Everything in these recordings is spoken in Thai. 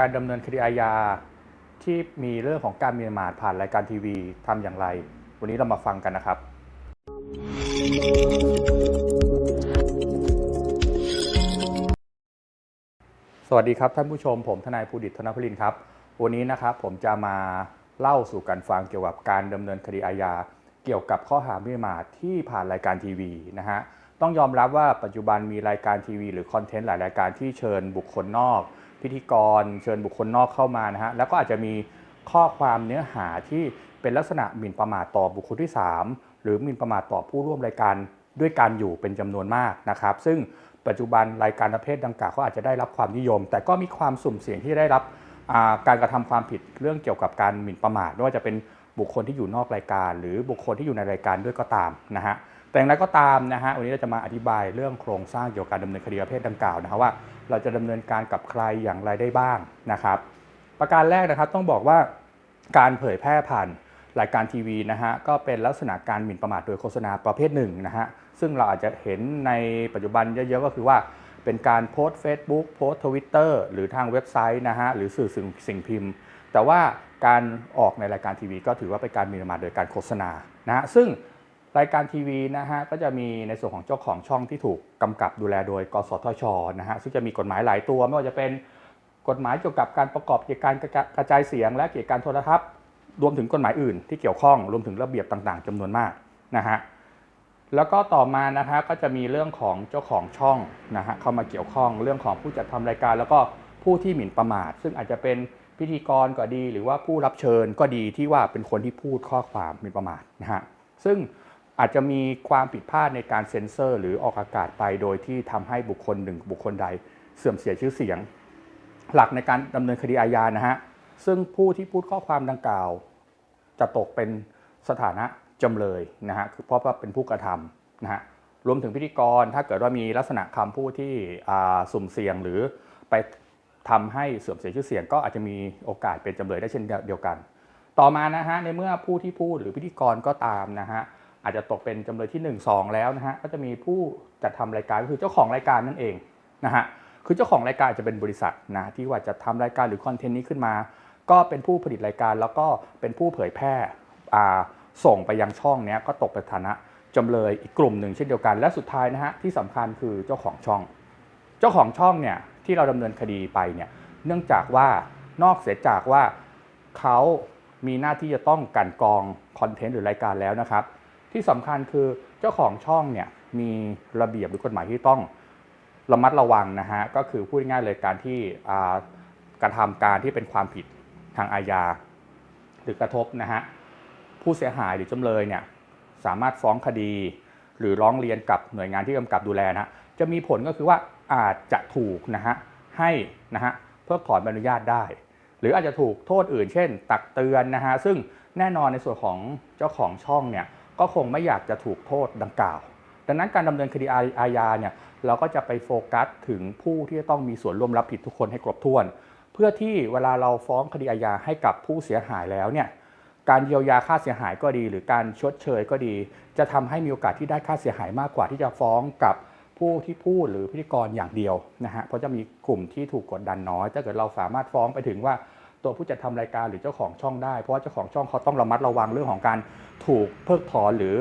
การดำเนินคดีอาญาที่มีเรื่องของการมีประมาทผ่านรายการทีวีทำอย่างไร วันนี้เรามาฟังกันนะครับ สวัสดีครับท่านผู้ชม ผมทนายภูดิตธนพลินครับ วันนี้นะครับผมจะมาเล่าสู่กันฟังเกี่ยวกับการดำเนินคดีอาญาเกี่ยวกับข้อหามิ่นประมาทที่ผ่านรายการทีวีนะฮะต้องยอมรับว่าปัจจุบันมีรายการทีวี หรือคอนเทนต์หลายรายการที่เชิญบุคคลนอก พิธีกร เชิญบุคคลนอกเข้ามานะฮะแล้วก็อาจจะมีข้อความเนื้อหาที่เป็นลักษณะหมิ่นประมาทต่อบุคคลที่ 3 หรือหมิ่นประมาทต่อผู้ร่วมรายการด้วยการอยู่เป็นจำนวนมากนะครับ ซึ่งปัจจุบันรายการประเภทดังกล่าวก็อาจจะได้รับความนิยม แต่ก็มีความสุ่มเสี่ยงที่ได้รับการกระทำความผิดเรื่องเกี่ยวกับการหมิ่นประมาทไม่ว่าจะเป็นบุคคลที่อยู่นอกรายการ หรือบุคคลที่อยู่ในรายการด้วยก็ตามนะฮะ แต่อย่างไรก็ตามนะฮะวันนี้เราจะมาอธิบายเรื่องโครงสร้างเกี่ยวกับการดำเนินคดีประเภทดังกล่าวนะครับว่า เราจะดำเนินการกับใครอย่างไรได้บ้างนะครับ ประการแรกนะครับต้องบอกว่าการเผยแพร่ผ่านรายการทีวีนะฮะก็เป็นลักษณะการหมิ่นประมาทโดยโฆษณาประเภทหนึ่งนะฮะซึ่งเราอาจจะเห็นในปัจจุบันเยอะๆก็คือว่าเป็นการโพสต์ Facebook โพสต์ทวิตเตอร์หรือทางเว็บไซต์นะฮะหรือสื่อสิ่งสิ่งพิมพ์ แต่ว่าการออกในรายการทีวีก็ถือว่าเป็นการหมิ่นประมาทโดยการโฆษณานะฮะซึ่ง รายการทีวีนะฮะก็จะมีในส่วนของเจ้าของช่องที่ถูกกำกับดูแลโดย กสทชนะฮะซึ่งจะมีกฎหมายหลายตัว ไม่ว่าจะเป็นกฎหมายเกี่ยวกับการประกอบกิจการกระจายเสียง และกิจการโทรทัศน์รวมถึงกฎหมายอื่นที่เกี่ยวข้องรวมถึงระเบียบต่างๆจำนวนมากนะฮะแล้วก็ต่อมานะฮะก็จะมีเรื่องของเจ้าของช่องนะฮะเข้ามาเกี่ยวข้องเรื่องของผู้จัดทำรายการ แล้วก็ผู้ที่หมิ่นประมาท ซึ่งอาจจะเป็นพิธีกรก็ดี หรือว่าผู้รับเชิญก็ดีที่ว่าเป็นคนที่พูดข้อความหมิ่นประมาทนะฮะซึ่ง อาจจะมีความผิดพลาดในการเซ็นเซอร์ หรือออกอากาศไปโดยที่ทำให้บุคคลหนึ่งบุคคลใดเสื่อมเสียชื่อเสียง หลักในการดำเนินคดีอาญานะฮะซึ่งผู้ที่พูดข้อความดังกล่าว จะตกเป็นสถานะจำเลยนะฮะคือเพราะว่าเป็นผู้กระทำนะฮะรวมถึงพิธีกรถ้าเกิดว่ามีลักษณะคำพูดที่สุ่มเสี่ยงหรือไปทำให้เสื่อมเสียชื่อเสียง ก็อาจจะมีโอกาสเป็นจำเลยได้เช่นเดียวกัน ต่อมานะฮะในเมื่อผู้ที่พูดหรือพิธีกรก็ตามนะฮะ อาจจะตกเป็นจำเลยที่ 1 2 แล้วนะฮะก็จะมีผู้จัดทำรายการก็คือเจ้าของรายการนั่นเองนะฮะคือเจ้าของรายการอาจจะเป็นบริษัทนะที่ว่าจะทำรายการหรือคอนเทนต์นี้ขึ้นมา ก็เป็นผู้ผลิตรายการแล้วก็เป็นผู้เผยแพร่ส่งไปยังช่องเนี้ยก็ตกเป็นฐานะจำเลยอีกกลุ่มหนึ่งเช่นเดียวกัน และสุดท้ายนะฮะที่สำคัญคือเจ้าของช่อง เจ้าของช่องเนี่ยที่เราดำเนินคดีไปเนี่ยเนื่องจากว่านอกเสียจากว่าเขามีหน้าที่จะต้องกันกองคอนเทนต์หรือรายการแล้วนะครับ ที่สำคัญคือเจ้าของช่องเนี่ยมีระเบียบหรือกฎหมายที่ต้องระมัดระวังนะฮะก็คือพูดง่ายๆเลยการที่อ่ากระทำการที่เป็นความผิดทางอาญา หรือกระทบนะฮะผู้เสียหายหรือจำเลยเนี่ยสามารถฟ้องคดี หรือร้องเรียนกับหน่วยงานที่กำกับดูแลนะฮะจะมีผลก็คือว่าอาจจะถูกนะฮะให้นะฮะเพิกถอนใบอนุญาตได้ หรืออาจจะถูกโทษอื่น เช่น ตักเตือนนะฮะซึ่งแน่นอนในส่วนของเจ้าของช่องเนี่ย ก็คงไม่อยากจะถูกโทษดังกล่าว ดังนั้นการดำเนินคดีอาญาเนี่ยเราก็จะไปโฟกัสถึงผู้ที่จะต้องมีส่วนร่วมรับผิดทุกคนให้ครบถ้วน เพื่อที่เวลาเราฟ้องคดีอาญาให้กับผู้เสียหายแล้วเนี่ยการเยียวยาค่าเสียหายก็ดี หรือการชดเชยก็ดี จะทำให้มีโอกาสที่ได้ค่าเสียหายมากกว่าที่จะฟ้องกับผู้ที่พูดหรือพิธีกรอย่างเดียวนะฮะเพราะจะมีกลุ่มที่ถูกกดดันน้อยถ้าเกิดเราสามารถฟ้องไปถึงว่า ตัวผู้จัดทำรายการหรือเจ้าของช่องได้ เพราะว่าเจ้าของช่องเขาต้องระมัดระวังเรื่องของการถูกเพิกถอนหรือ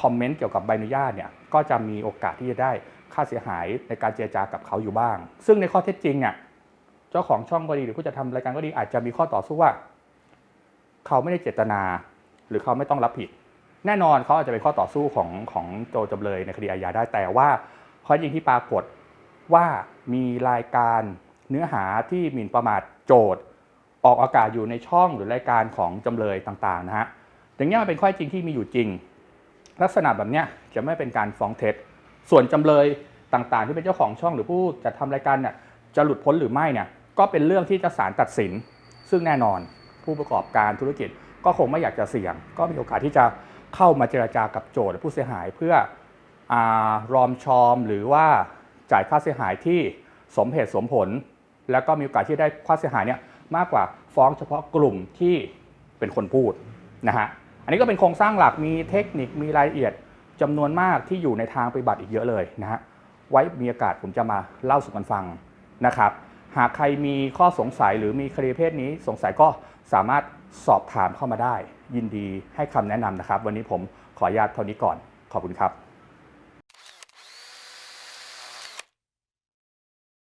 คอมเมนต์เกี่ยวกับใบอนุญาตเนี่ยก็จะมีโอกาสที่จะได้ค่าเสียหายในการเจรจากับเขาอยู่บ้าง ซึ่งในข้อเท็จจริงเนี่ยเจ้าของช่องก็ดีหรือผู้จัดทำรายการก็ดีอาจจะมีข้อต่อสู้ว่า เขาไม่ได้เจตนา หรือเขาไม่ต้องรับผิด แน่นอนเขาอาจจะเป็นข้อต่อสู้ของของโจจำเลยในคดีอาญาได้แต่ว่าข้อจจริงที่ปรากฏว่ามีรายการเนื้อหาที่หมิ่นประมาทโจทย์ ออกอากาศอยู่ในช่องหรือรายการของจำเลยต่างๆนะฮะอย่างนี้ยมันเป็นข้อจริงที่มีอยู่จริง ลักษณะแบบเนี้ยจะไม่เป็นการฟ้องเท็จ ส่วนจำเลยต่างๆ ที่เป็นเจ้าของช่องหรือผู้จัดทำรายการเนี่ยจะหลุดพ้นหรือไม่เนี่ยก็เป็นเรื่องที่จะศาลตัดสิน ซึ่งแน่นอนผู้ประกอบการธุรกิจก็คงไม่อยากจะเสี่ยง ก็มีโอกาสที่จะเข้ามาเจราจากับโจทย์ผู้เสียหายเพื่ออรอมชอมหรือว่าจ่ายค่าเสียหายที่สมเหตุสมผล แล้วก็มีโอกาสที่ได้ค่าเสียหายเนี่ย มากกว่าฟ้องเฉพาะกลุ่มที่เป็นคนพูดนะฮะอันนี้ก็เป็นโครงสร้างหลักมีเทคนิคมีรายละเอียดจำนวนมากที่อยู่ในทางปฏิบัติอีกเยอะเลยนะฮะไว้มีโอกาสผมจะมาเล่าสู่กันฟังนะครับ หากใครมีข้อสงสัยหรือมีคดีเพศนี้สงสัยก็สามารถสอบถามเข้ามาได้ ยินดีให้คำแนะนำนะครับ วันนี้ผมขออนุญาตเท่านี้ก่อนขอบคุณครับ